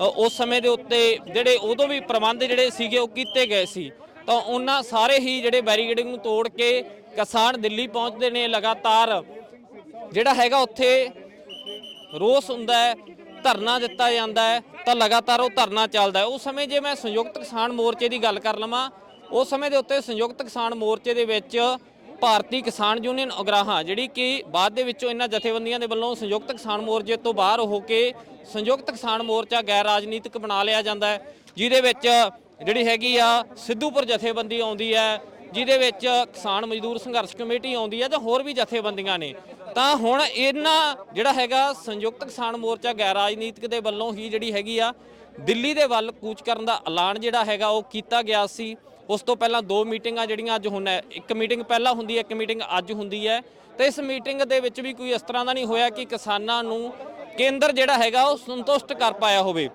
ਉਸ ਸਮੇਂ ਦੇ ਉੱਤੇ ਜਿਹੜੇ ਉਦੋਂ ਵੀ ਪ੍ਰਬੰਧ ਜਿਹੜੇ ਸੀਗੇ, ਉਹ ਕੀਤੇ ਗਏ ਸੀ। ਤਾਂ ਉਹਨਾਂ ਸਾਰੇ ਹੀ ਜਿਹੜੇ ਬੈਰੀਗੇਡਿੰਗ ਨੂੰ ਤੋੜ ਕੇ ਕਿਸਾਨ ਦਿੱਲੀ ਪਹੁੰਚਦੇ ਨੇ ਲਗਾਤਾਰ। ਜਿਹੜਾ ਹੈਗਾ ਉੱਥੇ ਰੋਸ ਹੁੰਦਾ ਹੈ, ਧਰਨਾ ਦਿੱਤਾ ਜਾਂਦਾ ਹੈ, ਤਾਂ ਲਗਾਤਾਰ ਉਹ ਧਰਨਾ ਚੱਲਦਾ ਹੈ। ਉਸ ਸਮੇਂ ਜੇ ਮੈਂ ਸੰਯੁਕਤ ਕਿਸਾਨ ਮੋਰਚੇ ਦੀ ਗੱਲ ਕਰ ਲਵਾਂ, ਉਸ ਸਮੇਂ ਦੇ ਉੱਤੇ ਸੰਯੁਕਤ ਕਿਸਾਨ ਮੋਰਚੇ ਦੇ ਵਿੱਚ ਭਾਰਤੀ ਕਿਸਾਨ ਯੂਨੀਅਨ ਉਗਰਾਹਾਂ, ਜਿਹੜੀ ਕਿ ਬਾਅਦ ਦੇ ਵਿੱਚੋਂ ਇਹਨਾਂ ਜਥੇਬੰਦੀਆਂ ਦੇ ਵੱਲੋਂ ਸੰਯੁਕਤ ਕਿਸਾਨ ਮੋਰਚੇ ਤੋਂ ਬਾਹਰ ਹੋ ਕੇ ਸੰਯੁਕਤ ਕਿਸਾਨ ਮੋਰਚਾ ਗੈਰ ਰਾਜਨੀਤਿਕ ਬਣਾ ਲਿਆ ਜਾਂਦਾ ਹੈ, ਜਿਹਦੇ ਵਿੱਚ ਜਿਹੜੀ ਹੈਗੀ ਆ ਸਿੱਧੂਪੁਰ ਜਥੇਬੰਦੀ ਆਉਂਦੀ ਹੈ, ਜਿਹਦੇ ਵਿੱਚ ਕਿਸਾਨ ਮਜ਼ਦੂਰ ਸੰਘਰਸ਼ ਕਮੇਟੀ ਆਉਂਦੀ ਹੈ ਤੇ ਹੋਰ ਵੀ ਜਥੇਬੰਦੀਆਂ ਨੇ। ਤਾਂ ਹੁਣ ਇਹਨਾਂ ਜਿਹੜਾ ਹੈਗਾ ਸੰਯੁਕਤ ਕਿਸਾਨ ਮੋਰਚਾ ਗੈਰ ਰਾਜਨੀਤਿਕ ਦੇ ਵੱਲੋਂ ਹੀ ਜਿਹੜੀ ਹੈਗੀ ਆ ਦਿੱਲੀ ਦੇ ਵੱਲ ਕੂਚ ਕਰਨ ਦਾ ਐਲਾਨ ਜਿਹੜਾ ਹੈਗਾ ਉਹ ਕੀਤਾ ਗਿਆ ਸੀ। ਉਸ ਤੋਂ ਪਹਿਲਾਂ ਦੋ ਮੀਟਿੰਗਾਂ ਜਿਹੜੀਆਂ ਅੱਜ ਹੁਣ ਇੱਕ ਮੀਟਿੰਗ ਪਹਿਲਾਂ ਹੁੰਦੀ ਹੈ, ਇੱਕ ਮੀਟਿੰਗ ਅੱਜ ਹੁੰਦੀ ਹੈ। ਤੇ ਇਸ ਮੀਟਿੰਗ ਦੇ ਵਿੱਚ ਵੀ ਕੋਈ ਇਸ ਤਰ੍ਹਾਂ ਦਾ ਨਹੀਂ ਹੋਇਆ ਕਿ ਕਿਸਾਨਾਂ ਨੂੰ ਕੇਂਦਰ ਜਿਹੜਾ ਹੈਗਾ ਉਹ ਸੰਤੁਸ਼ਟ ਕਰ ਪਾਇਆ ਹੋਵੇ।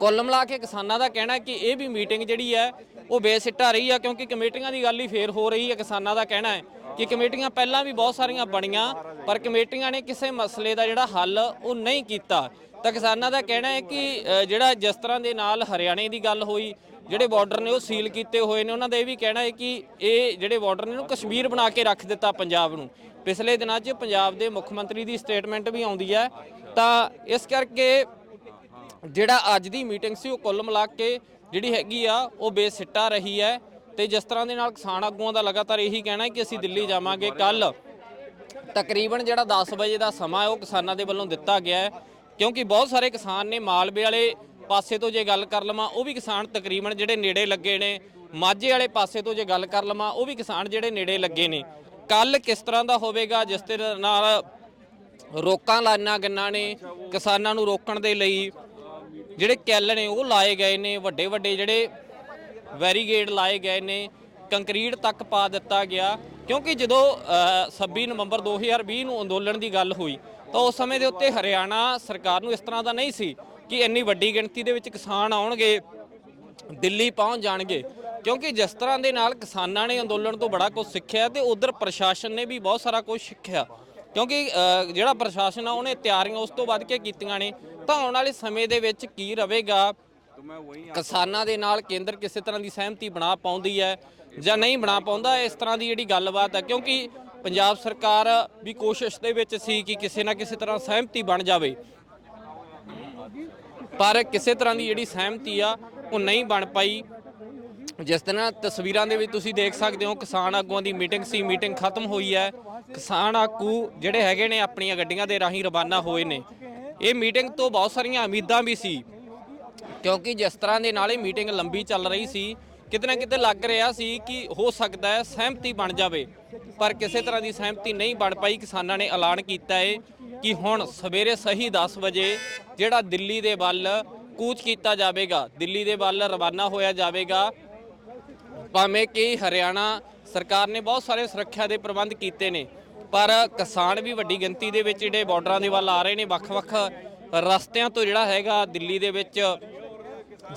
ਕੁੱਲ ਮਿਲਾ ਕੇ ਕਿਸਾਨਾਂ ਦਾ ਕਹਿਣਾ ਕਿ ਇਹ ਵੀ ਮੀਟਿੰਗ ਜਿਹੜੀ ਹੈ, ਉਹ ਬੇਸਿੱਟਾ ਰਹੀ ਆ, ਕਿਉਂਕਿ ਕਮੇਟੀਆਂ ਦੀ ਗੱਲ ਹੀ ਫੇਰ ਹੋ ਰਹੀ ਹੈ, ਕਿਸਾਨਾਂ ਦਾ ਕਹਿਣਾ ਹੈ ਕਿ ਕਮੇਟੀਆਂ ਪਹਿਲਾਂ ਵੀ ਬਹੁਤ ਸਾਰੀਆਂ ਬਣੀਆਂ, ਪਰ ਕਮੇਟੀਆਂ ਨੇ ਕਿਸੇ ਮਸਲੇ ਦਾ ਜਿਹੜਾ ਹੱਲ ਉਹ ਨਹੀਂ ਕੀਤਾ। ਤਾਂ ਕਿਸਾਨਾਂ ਦਾ ਕਹਿਣਾ ਹੈ ਕਿ ਜਿਹੜਾ ਜਿਸ ਤਰ੍ਹਾਂ ਦੇ ਨਾਲ ਹਰਿਆਣੇ ਦੀ ਗੱਲ ਹੋਈ, ਜਿਹੜੇ ਬਾਰਡਰ ਨੇ ਉਹ ਸੀਲ ਕੀਤੇ ਹੋਏ ਨੇ, ਉਹਨਾਂ ਦਾ ਇਹ ਵੀ ਕਹਿਣਾ ਹੈ ਕਿ ਇਹ ਜਿਹੜੇ ਬਾਰਡਰ ਨੇ, ਇਹਨੂੰ ਕਸ਼ਮੀਰ ਬਣਾ ਕੇ ਰੱਖ ਦਿੱਤਾ ਪੰਜਾਬ ਨੂੰ। ਪਿਛਲੇ ਦਿਨਾਂ 'ਚ ਪੰਜਾਬ ਦੇ ਮੁੱਖ ਮੰਤਰੀ ਦੀ ਸਟੇਟਮੈਂਟ ਵੀ ਆਉਂਦੀ ਹੈ। ਤਾਂ ਇਸ ਕਰਕੇ ਜਿਹੜਾ ਅੱਜ ਦੀ ਮੀਟਿੰਗ ਸੀ ਉਹ ਕੁੱਲ ਮਿਲਾ ਕੇ ਜਿਹੜੀ ਹੈਗੀ ਆ, ਉਹ ਬੇਸਿੱਟਾ ਰਹੀ ਹੈ ਤੇ ਜਿਸ ਤਰ੍ਹਾਂ ਦੇ ਨਾਲ ਕਿਸਾਨ ਆਗੂਆਂ ਦਾ ਲਗਾਤਾਰ ਇਹੀ ਕਹਿਣਾ ਹੈ ਕਿ ਅਸੀਂ ਦਿੱਲੀ ਜਾਵਾਂਗੇ ਕੱਲ ਤਕਰੀਬਨ ਜਿਹੜਾ 10 ਵਜੇ ਦਾ ਸਮਾਂ ਹੈ, ਉਹ ਕਿਸਾਨਾਂ ਦੇ ਵੱਲੋਂ ਦਿੱਤਾ ਗਿਆ ਹੈ, ਕਿਉਂਕਿ ਬਹੁਤ ਸਾਰੇ ਕਿਸਾਨ ਨੇ ਮਾਲਵੇ ਵਾਲੇ ਪਾਸੇ ਤੋਂ ਜੇ ਗੱਲ ਕਰ ਲਵਾਂ, ਉਹ ਵੀ ਕਿਸਾਨ ਤਕਰੀਬਨ ਜਿਹੜੇ ਨੇੜੇ ਲੱਗੇ ਨੇ, ਮਾਝੇ ਵਾਲੇ ਪਾਸੇ ਤੋਂ ਜੇ ਗੱਲ ਕਰ ਲਵਾਂ, ਉਹ ਵੀ ਕਿਸਾਨ ਜਿਹੜੇ ਨੇੜੇ ਲੱਗੇ ਨੇ। ਕੱਲ ਕਿਸ ਤਰ੍ਹਾਂ ਦਾ ਹੋਵੇਗਾ, ਜਿਸ ਦੇ ਨਾਲ ਰੋਕਾਂ ਲਾਈਨਾਂ ਗੰਨਾ ਨੇ ਕਿਸਾਨਾਂ ਨੂੰ ਰੋਕਣ ਦੇ ਲਈ ਜਿਹੜੇ ਕੈਲ ਨੇ ਉਹ ਲਾਏ ਗਏ ਨੇ ਵੱਡੇ ਵੱਡੇ ਜਿਹੜੇ ਵੈਰੀਗੇਡ ਲਾਏ ਗਏ ਨੇ ਕੰਕਰੀਟ ਤੱਕ ਪਾ ਦਿੱਤਾ ਗਿਆ। ਕਿਉਂਕਿ ਜਦੋਂ ਅ, 26 ਨਵੰਬਰ 2020 ਨੂੰ ਅੰਦੋਲਨ ਦੀ ਗੱਲ ਹੋਈ ਤਾਂ ਉਸ ਸਮੇਂ ਦੇ ਉੱਤੇ ਹਰਿਆਣਾ ਸਰਕਾਰ ਨੂੰ ਇਸ ਤਰ੍ਹਾਂ ਦਾ ਨਹੀਂ ਸੀ ਕਿ ਇੰਨੀ ਵੱਡੀ ਗਿਣਤੀ ਦੇ ਵਿੱਚ ਕਿਸਾਨ ਆਉਣਗੇ ਦਿੱਲੀ ਪਹੁੰਚ ਜਾਣਗੇ। ਕਿਉਂਕਿ ਜਿਸ ਤਰ੍ਹਾਂ ਦੇ ਨਾਲ ਕਿਸਾਨਾਂ ਨੇ ਅੰਦੋਲਨ ਤੋਂ ਬੜਾ ਕੁਝ ਸਿੱਖਿਆ ਤੇ ਉਧਰ ਪ੍ਰਸ਼ਾਸਨ ਨੇ ਵੀ ਬਹੁਤ ਸਾਰਾ ਕੁਝ ਸਿੱਖਿਆ। ਕਿਉਂਕਿ ਜਿਹੜਾ ਪ੍ਰਸ਼ਾਸਨ ਆ, ਉਹਨੇ ਤਿਆਰੀਆਂ ਉਸ ਤੋਂ ਵੱਧ ਕੇ ਕੀਤੀਆਂ ਨੇ। ਤਾਂ ਆਉਣ ਵਾਲੇ ਸਮੇਂ ਦੇ ਵਿੱਚ ਕੀ ਰਹੇਗਾ? ਕਿਸਾਨਾਂ ਦੇ ਨਾਲ ਕੇਂਦਰ ਕਿਸੇ ਤਰ੍ਹਾਂ ਦੀ ਸਹਿਮਤੀ ਬਣਾ ਪਾਉਂਦੀ ਹੈ ਜਾਂ ਨਹੀਂ ਬਣਾ ਪਾਉਂਦਾ, ਇਸ ਤਰ੍ਹਾਂ ਦੀ ਜਿਹੜੀ ਗੱਲਬਾਤ ਹੈ। ਕਿਉਂਕਿ ਪੰਜਾਬ ਸਰਕਾਰ ਵੀ ਕੋਸ਼ਿਸ਼ ਦੇ ਵਿੱਚ ਸੀ ਕਿ ਕਿਸੇ ਨਾ ਕਿਸੇ ਤਰ੍ਹਾਂ ਸਹਿਮਤੀ ਬਣ ਜਾਵੇ। ਪਰ ਕਿਸੇ ਤਰ੍ਹਾਂ ਦੀ ਜਿਹੜੀ ਸਹਿਮਤੀ ਆ, ਉਹ ਨਹੀਂ ਬਣ ਪਾਈ। ਜਿਸ ਤਰ੍ਹਾਂ ਤਸਵੀਰਾਂ ਦੇ ਵਿੱਚ ਤੁਸੀਂ ਦੇਖ ਸਕਦੇ ਹੋ, ਕਿਸਾਨ ਆਗੂਆਂ ਦੀ ਮੀਟਿੰਗ ਸੀ, ਮੀਟਿੰਗ ਖਤਮ ਹੋਈ ਹੈ। ਕਿਸਾਨ ਆਗੂ ਜਿਹੜੇ ਹੈਗੇ ਨੇ ਆਪਣੀਆਂ ਗੱਡੀਆਂ ਦੇ ਰਾਹੀਂ ਰਵਾਨਾ ਹੋਏ ਨੇ। ਇਹ ਮੀਟਿੰਗ ਤੋਂ ਬਹੁਤ ਸਾਰੀਆਂ ਉਮੀਦਾਂ ਵੀ ਸੀ, ਕਿਉਂਕਿ ਜਿਸ ਤਰ੍ਹਾਂ ਦੇ ਨਾਲ ਇਹ ਮੀਟਿੰਗ ਲੰਬੀ ਚੱਲ ਰਹੀ ਸੀ, ਕਿਤੇ ਨਾ ਕਿਤੇ ਲੱਗ ਰਿਹਾ ਸੀ ਕਿ ਹੋ ਸਕਦਾ ਹੈ ਸਹਿਮਤੀ ਬਣ ਜਾਵੇ। ਪਰ ਕਿਸੇ ਤਰ੍ਹਾਂ ਦੀ ਸਹਿਮਤੀ ਨਹੀਂ ਬਣ ਪਾਈ, ਕਿਸਾਨਾਂ ਨੇ ਐਲਾਨ ਕੀਤਾ ਹੈ ਕਿ ਹੁਣ ਸਵੇਰੇ ਸਹੀ 10 ਵਜੇ ਜਿਹੜਾ ਦਿੱਲੀ ਦੇ ਵੱਲ ਕੂਚ ਕੀਤਾ ਜਾਵੇਗਾ, ਦਿੱਲੀ ਦੇ ਵੱਲ ਰਵਾਨਾ ਹੋਇਆ ਜਾਵੇਗਾ, ਭਾਵੇਂ ਕਿ ਹਰਿਆਣਾ ਸਰਕਾਰ ਨੇ ਬਹੁਤ ਸਾਰੇ ਸੁਰੱਖਿਆ ਦੇ ਪ੍ਰਬੰਧ ਕੀਤੇ ਨੇ। ਪਰ ਕਿਸਾਨ ਵੀ ਵੱਡੀ ਗਿਣਤੀ ਦੇ ਵਿੱਚ ਜਿਹੜੇ ਬਾਰਡਰਾਂ ਦੇ ਵੱਲ ਆ ਰਹੇ ਨੇ, ਵੱਖ-ਵੱਖ ਰਸਤਿਆਂ ਤੋਂ ਜਿਹੜਾ ਹੈਗਾ ਦਿੱਲੀ ਦੇ ਵਿੱਚ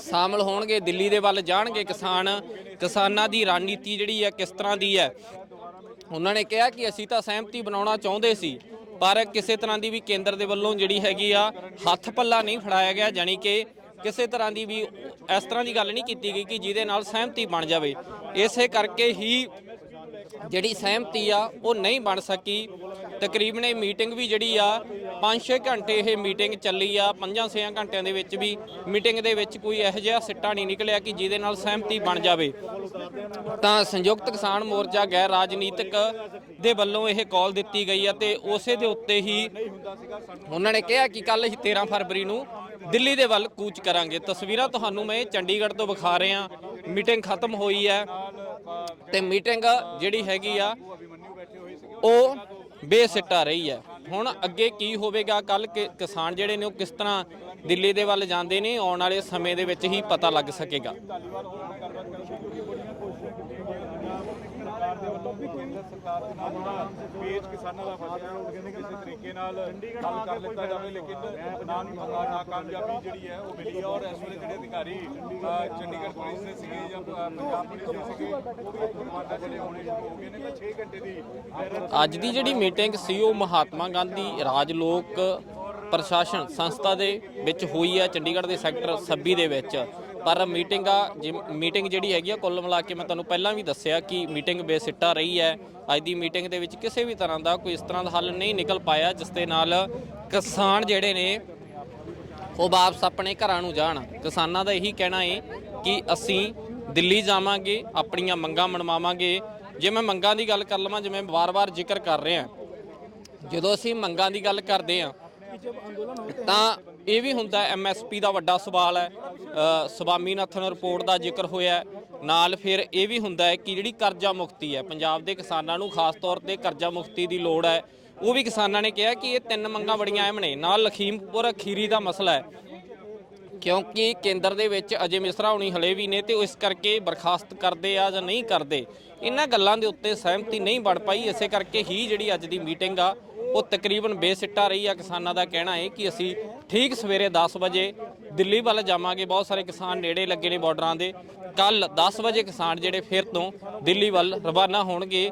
ਸ਼ਾਮਲ ਹੋਣਗੇ, ਦਿੱਲੀ ਦੇ ਵੱਲ ਜਾਣਗੇ ਕਿਸਾਨ, ਕਿਸਾਨਾਂ ਦੀ ਰਣਨੀਤੀ ਜਿਹੜੀ ਹੈ ਕਿਸ ਤਰ੍ਹਾਂ ਦੀ ਹੈ? ਉਹਨਾਂ ਨੇ ਕਿਹਾ ਕਿ ਅਸੀਂ ਤਾਂ ਸਹਿਮਤੀ ਬਣਾਉਣਾ ਚਾਹੁੰਦੇ ਸੀ, ਪਰ ਕਿਸੇ ਤਰ੍ਹਾਂ ਦੀ ਵੀ ਕੇਂਦਰ ਦੇ ਵੱਲੋਂ ਜਿਹੜੀ ਹੈਗੀ ਆ, ਹੱਥ ਪੱਲਾ ਨਹੀਂ ਫੜਾਇਆ ਗਿਆ ਜਾਨੀ ਕਿ ਕਿਸੇ ਤਰ੍ਹਾਂ ਦੀ ਵੀ ਇਸ ਤਰ੍ਹਾਂ ਦੀ ਗੱਲ ਨਹੀਂ ਕੀਤੀ ਗਈ ਕਿ ਜਿਹਦੇ ਨਾਲ ਸਹਿਮਤੀ ਬਣ ਜਾਵੇ। ਇਸੇ ਕਰਕੇ ਹੀ ਜਿਹੜੀ ਸਹਿਮਤੀ ਆ, ਉਹ ਨਹੀਂ ਬਣ ਸਕੀ। ਤਕਰੀਬਨ ਇਹ ਮੀਟਿੰਗ ਵੀ ਜਿਹੜੀ ਆ 5-6 ਘੰਟੇ ਇਹ ਮੀਟਿੰਗ ਚੱਲੀ ਆ 5-6 ਘੰਟਿਆਂ ਦੇ ਵਿੱਚ ਵੀ ਮੀਟਿੰਗ ਦੇ ਵਿੱਚ ਕੋਈ ਇਹੋ ਜਿਹਾ ਸਿੱਟਾ ਨਹੀਂ ਨਿਕਲਿਆ ਕਿ ਜਿਹਦੇ ਨਾਲ ਸਹਿਮਤੀ ਬਣ ਜਾਵੇ। ਤਾਂ ਸੰਯੁਕਤ ਕਿਸਾਨ ਮੋਰਚਾ ਗੈਰ ਰਾਜਨੀਤਿਕ ਦੇ ਵੱਲੋਂ ਇਹ ਕਾਲ ਦਿੱਤੀ ਗਈ ਆ ਤੇ ਉਸੇ ਦੇ ਉੱਤੇ ਹੀ ਉਹਨਾਂ ਨੇ ਕਿਹਾ ਕਿ ਕੱਲ ਅਸੀਂ 13 ਫਰਵਰੀ ਨੂੰ ਦਿੱਲੀ ਦੇ ਵੱਲ ਕੂਚ ਕਰਾਂਗੇ। ਤਸਵੀਰਾਂ ਤੁਹਾਨੂੰ ਮੈਂ ਚੰਡੀਗੜ੍ਹ ਤੋਂ ਵਿਖਾ ਰਿਹਾ। ਮੀਟਿੰਗ ਖਤਮ ਹੋਈ ਹੈ। ਤੇ ਮੀਟਿੰਗ ਜਿਹੜੀ ਹੈਗੀ ਆ, ਉਹ ਬੇਸਿੱਟਾ ਰਹੀ ਹੈ। ਹੁਣ ਅੱਗੇ ਕੀ ਹੋਵੇਗਾ ਕੱਲ ਕਿਸਾਨ ਜਿਹੜੇ ਨੇ ਉਹ ਕਿਸ ਤਰ੍ਹਾਂ ਦਿੱਲੀ ਦੇ ਵੱਲ ਜਾਂਦੇ ਨੇ, ਆਉਣ ਵਾਲੇ ਸਮੇਂ ਦੇ ਵਿੱਚ ਹੀ ਪਤਾ ਲੱਗ ਸਕੇਗਾ। ਪੇਜ ਕਿਸਾਨਾਂ ਦਾ ਫਸਿਆ ਉਹ ਕਿਸੇ ਤਰੀਕੇ ਨਾਲ ਗੱਲ ਕਰ ਲਿੱਤਾ ਜਾਵੇ, ਲੇਕਿਨ ਨਾ ਨਾਕਾਮਯਾਬੀ ਜਿਹੜੀ ਹੈ, ਉਹ ਮਿਲੀ ਹੈ। ਔਰ ਇਸ ਵੇਲੇ ਜਿਹੜੇ ਅਧਿਕਾਰੀ ਚੰਡੀਗੜ੍ਹ ਪੁਲਿਸ ਦੇ ਸੀਗੇ ਜਾਂ ਪੰਜਾਬ ਪੁਲਿਸ ਦੇ ਸੀਗੇ, ਉਹ ਵੀ ਰਵਾਨਾ ਜਿਹੜੇ ਹੋਣੇ ਹੋ ਗਏ ਨੇ, ਤਾਂ 6 ਘੰਟੇ ਦੀ ਅੱਜ ਦੀ ਜਿਹੜੀ ਮੀਟਿੰਗ ਸੀ, ਉਹ ਮਹਾਤਮਾ ਗਾਂਧੀ ਰਾਜ ਲੋਕ ਪ੍ਰਸ਼ਾਸਨ ਸੰਸਥਾ ਦੇ ਵਿੱਚ ਹੋਈ ਹੈ, ਚੰਡੀਗੜ੍ਹ ਦੇ ਸੈਕਟਰ 26 ਦੇ ਵਿੱਚ। ਪਰ ਮੀਟਿੰਗ ਆ ਮੀਟਿੰਗ ਜਿਹੜੀ ਹੈਗੀ ਆ, ਕੁੱਲ ਮਿਲਾ ਕੇ ਮੈਂ ਤੁਹਾਨੂੰ ਪਹਿਲਾਂ ਵੀ ਦੱਸਿਆ ਕਿ ਮੀਟਿੰਗ ਬੇਸਿੱਟਾ ਰਹੀ ਹੈ। ਅੱਜ ਦੀ ਮੀਟਿੰਗ ਦੇ ਵਿੱਚ ਕਿਸੇ ਵੀ ਤਰ੍ਹਾਂ ਦਾ ਕੋਈ ਇਸ ਤਰ੍ਹਾਂ ਦਾ ਹੱਲ ਨਹੀਂ ਨਿਕਲ ਪਾਇਆ, ਜਿਸ ਦੇ ਨਾਲ ਕਿਸਾਨ ਜਿਹੜੇ ਨੇ, ਉਹ ਵਾਪਸ ਆਪਣੇ ਘਰਾਂ ਨੂੰ ਜਾਣ। ਕਿਸਾਨਾਂ ਦਾ ਇਹੀ ਕਹਿਣਾ ਹੈ ਕਿ ਅਸੀਂ ਦਿੱਲੀ ਜਾਵਾਂਗੇ, ਆਪਣੀਆਂ ਮੰਗਾਂ ਮਨਵਾਵਾਂਗੇ। ਜੇ ਮੈਂ ਮੰਗਾਂ ਦੀ ਗੱਲ ਕਰ ਲਵਾਂ, ਜਿਵੇਂ ਵਾਰ-ਵਾਰ ਜ਼ਿਕਰ ਕਰ ਰਹੇ ਹਾਂ ਜਦੋਂ ਅਸੀਂ ਮੰਗਾਂ ਦੀ ਗੱਲ ਕਰਦੇ ਹਾਂ, ਤਾਂ ਇਹ ਵੀ ਹੁੰਦਾ ਐਮਐਸਪੀ ਦਾ ਵੱਡਾ ਸਵਾਲ ਹੈ ਸਵਾਮੀਨਾਥਨ ਰਿਪੋਰਟ ਦਾ ਜ਼ਿਕਰ ਹੋਇਆ ਨਾਲ ਫਿਰ ਇਹ ਵੀ ਹੁੰਦਾ ਹੈ ਕਿ ਜਿਹੜੀ ਕਰਜ਼ਾ ਮੁਕਤੀ ਹੈ, ਪੰਜਾਬ ਦੇ ਕਿਸਾਨਾਂ ਨੂੰ ਖਾਸ ਤੌਰ ਤੇ ਕਰਜ਼ਾ ਮੁਕਤੀ ਦੀ ਲੋੜ ਹੈ, ਉਹ ਵੀ ਕਿਸਾਨਾਂ ਨੇ ਕਿਹਾ ਕਿ ਇਹ ਤਿੰਨ ਮੰਗਾਂ ਬੜੀਆਂ ਅਹਿਮ ਨੇ। ਨਾਲ ਲਖੀਮਪੁਰ ਖੀਰੀ ਦਾ ਮਸਲਾ ਹੈ, ਕਿਉਂਕਿ ਕੇਂਦਰ ਦੇ ਵਿੱਚ ਅਜੇ ਮਿਸਰਾ ਹੋਣੀ ਹਲੇ ਵੀ ਨੇ ਤੇ ਇਸ ਕਰਕੇ ਬਰਖਾਸਤ ਕਰਦੇ ਆ ਜਾਂ ਨਹੀਂ ਕਰਦੇ। ਇਹਨਾਂ ਗੱਲਾਂ ਦੇ ਉੱਤੇ ਸਹਿਮਤੀ ਨਹੀਂ ਬਣ ਪਾਈ, ਇਸੇ ਕਰਕੇ ਹੀ ਜਿਹੜੀ ਅੱਜ ਦੀ ਮੀਟਿੰਗ ਆ ਉਹ ਤਕਰੀਬਨ ਬੇਸਿੱਟਾ ਰਹੀ ਆ ਕਿਸਾਨਾਂ ਦਾ ਕਹਿਣਾ ਹੈ ਕਿ ਅਸੀਂ ਠੀਕ ਸਵੇਰੇ 10 ਵਜੇ ਦਿੱਲੀ ਵੱਲ ਜਾਵਾਂਗੇ। ਬਹੁਤ ਸਾਰੇ ਕਿਸਾਨ ਨੇੜੇ ਲੱਗੇ ਨੇ ਬਾਰਡਰਾਂ ਦੇ। ਕੱਲ 10 ਵਜੇ ਕਿਸਾਨ ਜਿਹੜੇ ਫਿਰ ਤੋਂ ਦਿੱਲੀ ਵੱਲ ਰਵਾਨਾ ਹੋਣਗੇ।